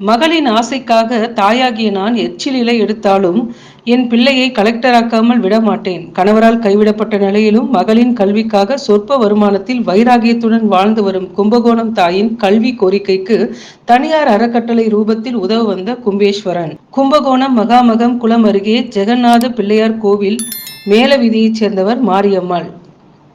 மகளின் ஆசைக்காக தாயாகிய நான் எச்சில் இலை எடுத்தாலும் என் பிள்ளையை கலெக்டராக்காமல் விடமாட்டேன். கணவரால் கைவிடப்பட்ட நிலையிலும் மகளின் கல்விக்காக சொற்ப வருமானத்தில் வைராகியத்துடன் வாழ்ந்து வரும் கும்பகோணம் தாயின் கல்வி கோரிக்கைக்கு தனியார் அறக்கட்டளை ரூபத்தில் உதவ வந்த கும்பேஸ்வரன். கும்பகோணம் மகாமகம் குளம் அருகே ஜெகநாத பிள்ளையார் கோவில் மேலவிதியைச் சேர்ந்தவர் மாரியம்மாள்.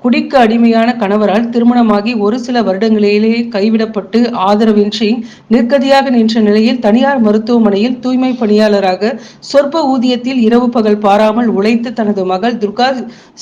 குடிக்கு அடிமையான கணவரால் திருமணமாகி ஒரு சில வருடங்களிலேயே கைவிடப்பட்டு ஆதரவின்றி நிர்கதியாக நின்ற நிலையில் தனியார் மருத்துவமனையில் தூய்மை பணியாளராக சொற்ப ஊதியத்தில் இரவு பகல் பாராமல் உழைத்து தனது மகள் துர்கா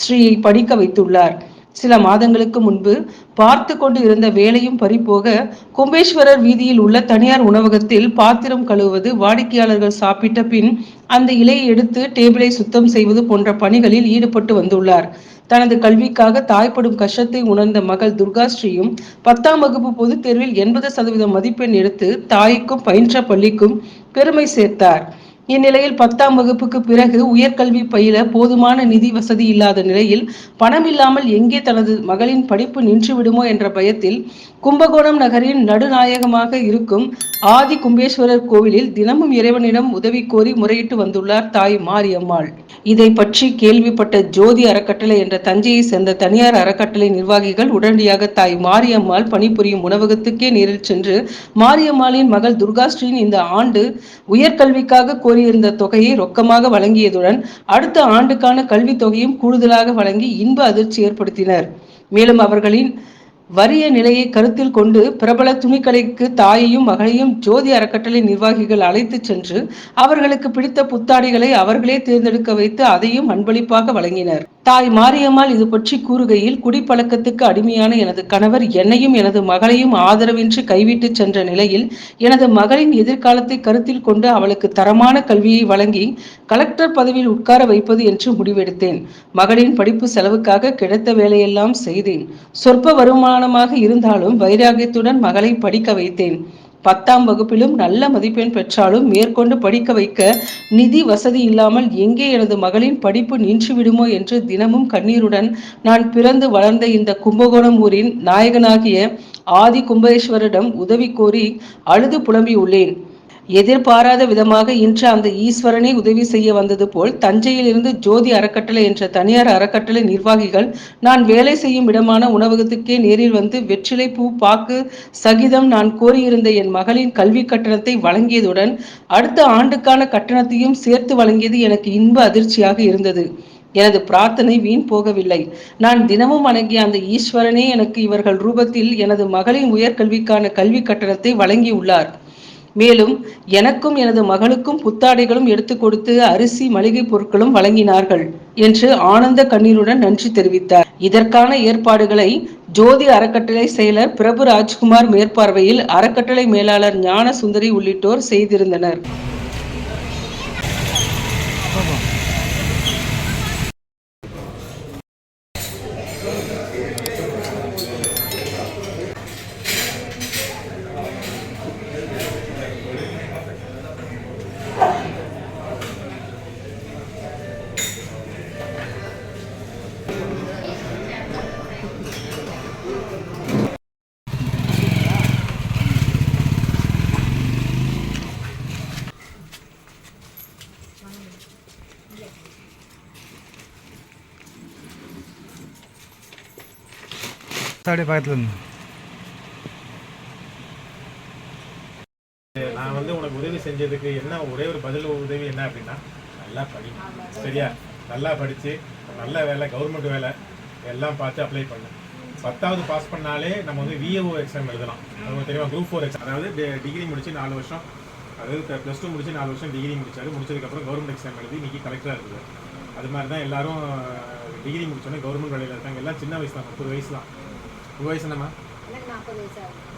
ஸ்ரீயை படிக்க வைத்துள்ளார். சில மாதங்களுக்கு முன்பு பார்த்து கொண்டு இருந்த வேலையும் பறிபோக கும்பேஸ்வரர் வீதியில் உள்ள தனியார் உணவகத்தில் பாத்திரம் கழுவுவது வாடிக்கையாளர்கள் சாப்பிட்ட பின் அந்த இலையை எடுத்து டேபிளை சுத்தம் செய்வது போன்ற பணிகளில் ஈடுபட்டு வந்துள்ளார். தனது கல்விக்காக தாய்ப்படும் கஷ்டத்தை உணர்ந்த மகள் துர்காஸ்ரீயும் பத்தாம் வகுப்பு பொதுத் தேர்வில் எண்பது சதவீதம் மதிப்பெண் எடுத்து தாய்க்கும் பயின்ற பள்ளிக்கும் பெருமை சேர்த்தார். இந்நிலையில் பத்தாம் வகுப்புக்கு பிறகு உயர்கல்வி பயில போதுமான நிதி வசதி இல்லாத நிலையில் பணம் இல்லாமல் எங்கே தனது மகளின் படிப்பு நின்றுவிடுமோ என்ற பயத்தில் கும்பகோணம் நகரின் நடுநாயகமாக இருக்கும் ஆதி கும்பேஸ்வரர் கோவிலில் தினமும் இறைவனிடம் உதவி கோரி முறையிட்டு வந்துள்ளார் தாய் மாரியம்மாள். இதை பற்றி கேள்விப்பட்ட ஜோதி அறக்கட்டளை என்ற தஞ்சையை சேர்ந்த தனியார் அறக்கட்டளை நிர்வாகிகள் உடனடியாக தாய் மாரியம்மாள் பணிபுரியும் உணவகத்துக்கே நேரில் சென்று மாரியம்மாளின் மகள் துர்காஸ்ரீன் இந்த ஆண்டு உயர்கல்விக்காக கோரியிருந்த தொகையை ரொக்கமாக வழங்கியதுடன் அடுத்த ஆண்டுக்கான கல்வித் தொகையும் கூடுதலாக வழங்கி இன்ப அதிர்ச்சி ஏற்படுத்தினர். மேலும் அவர்களின் வறிய நிலையை கருத்தில் கொண்டு பிரபல துணிக்கடைக்கு தாயையும் மகளையும் ஜோதி அறக்கட்டளை நிர்வாகிகள் அழைத்துச் சென்று அவர்களுக்கு பிடித்த புத்தாடிகளை அவர்களே தேர்ந்தெடுக்க வைத்து அதையும் அன்பளிப்பாக வழங்கினர். தாய் மாரியம்மாள் இது பற்றி கூறுகையில் குடிப்பழக்கத்துக்கு அடிமையான எனது கணவர் என்னையும் எனது மகளையும் ஆதரவின்றி கைவிட்டு சென்ற நிலையில் எனது மகளின் எதிர்காலத்தை கருத்தில் கொண்டு அவளுக்கு தரமான கல்வியை வழங்கி கலெக்டர் பதவியில் உட்கார வைப்பது என்று முடிவெடுத்தேன். மகளின் படிப்பு செலவுக்காக கிடைத்த வேலையெல்லாம் செய்தேன். சொற்ப அவமானமாக இருந்தாலும் வைராகியத்துடன் மகளை படிக்க வைத்தேன். பத்தாம் வகுப்பிலும் நல்ல மதிப்பெண் பெற்றாலும் மேற்கொண்டு படிக்க வைக்க நிதி வசதி இல்லாமல் எங்கே எனது மகளின் படிப்பு நின்றுவிடுமோ என்று தினமும் கண்ணீருடன் நான் பிறந்து வளர்ந்த இந்த கும்பகோணம் ஊரின் நாயகனாகிய ஆதி கும்பேஸ்வரிடம் உதவி கோரி அழுது புலம்பியுள்ளேன். எதிர்பாராத விதமாக இன்று அந்த ஈஸ்வரனே உதவி செய்ய வந்தது போல் தஞ்சையிலிருந்து ஜோதி அறக்கட்டளை என்ற தனியார் அறக்கட்டளை நிர்வாகிகள் நான் வேலை செய்யும் இடமான உணவகத்துக்கே நேரில் வந்து வெற்றிலை பூ பாக்கு சகிதம் நான் கோரியிருந்த என் மகளின் கல்வி கட்டணத்தை வழங்கியதுடன் அடுத்த ஆண்டுக்கான கட்டணத்தையும் சேர்த்து வழங்கியது எனக்கு இன்ப அதிர்ச்சியாக இருந்தது. எனது பிரார்த்தனை வீண் போகவில்லை. நான் தினமும் வணங்கிய அந்த ஈஸ்வரனே எனக்கு இவர்கள் ரூபத்தில் எனது மகளின் உயர்கல்விக்கான கல்வி கட்டணத்தை வழங்கியுள்ளார். மேலும் எனக்கும் எனது மகளுக்கும் புத்தாடைகளும் எடுத்து கொடுத்து அரிசி மளிகை பொருட்களும் வழங்கினார்கள் என்று ஆனந்த கண்ணீருடன் நன்றி தெரிவித்தார். இதற்கான ஏற்பாடுகளை ஜோதி அறக்கட்டளை செயலர் பிரபு ராஜ்குமார் மேற்பார்வையில் அறக்கட்டளை மேலாளர் ஞான சுந்தரி உள்ளிட்டோர் செய்திருந்தனர். அப்படியே பக்கத்தில் இருந்து நான் வந்து உனக்கு உதவி செஞ்சதுக்கு என்ன ஒரே ஒரு பதில் உதவி என்ன அப்படின்னா நல்லா படி சரியா நல்லா படித்து நல்ல வேலை கவர்மெண்ட் வேலை எல்லாம் பார்த்து அப்ளை பண்ணு பத்தாவது பாஸ் பண்ணாலே நம்ம வந்து விஏஓ எக்ஸாம் எழுதலாம் உங்களுக்கு தெரியுமா குரூப் ஃபோர் எக்ஸாம் அதாவது டிகிரி முடிச்சு நாலு வருஷம் அதாவது ப்ளஸ் டூ முடிச்சு நாலு வருஷம் டிகிரி முடிச்சாரு முடிச்சதுக்கப்புறம் கவர்மெண்ட் எக்ஸாம் எழுதி இன்னைக்கு கலெக்டராக இருக்குது அது மாதிரி தான் எல்லாரும் டிகிரி முடிச்சோன்னே கவர்மெண்ட் வேலையில் இருக்காங்க எல்லாம் சின்ன வயசு தான் முப்பது வயசு தான் உங்கள் வயசு என்னம்மா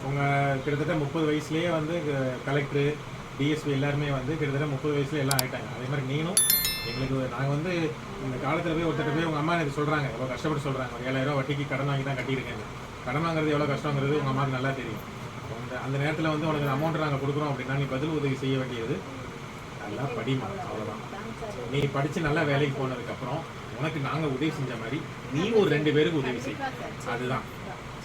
உங்கள் கிட்டத்தட்ட முப்பது வயசுலேயே வந்து கலெக்டர் டிஎஸ்பி எல்லாருமே வந்து கிட்டத்தட்ட முப்பது வயசுல எல்லாம் ஆயிட்டாங்க. அதே மாதிரி நீனும் எங்களுக்கு நாங்கள் வந்து இந்த காலத்தில் போய் ஒருத்தர் போய் உங்கள் அம்மா எனக்கு சொல்கிறாங்க எவ்வளோ கஷ்டப்பட்டு சொல்கிறாங்க ஒரு ஏழாயிரம் வட்டிக்கு கடன் வாங்கி தான் கட்டியிருக்கேன் கடன் வாங்குறது எவ்வளோ கஷ்டங்கிறது உங்கள் அம்மாவுக்கு நல்லா தெரியும். அந்த அந்த நேரத்தில் வந்து உனக்கு அமௌண்ட் நாங்கள் கொடுக்குறோம் அப்படின்னா நீ பதில் உதவி செய்ய வேண்டியது நல்லா படிமா அவ்வளோதான் நீ படித்து நல்லா வேலைக்கு போனதுக்கப்புறம் உனக்கு நாங்கள் உதவி செஞ்ச மாதிரி நீ ஒரு ரெண்டு பேருக்கு உதவி செய். அதுதான்.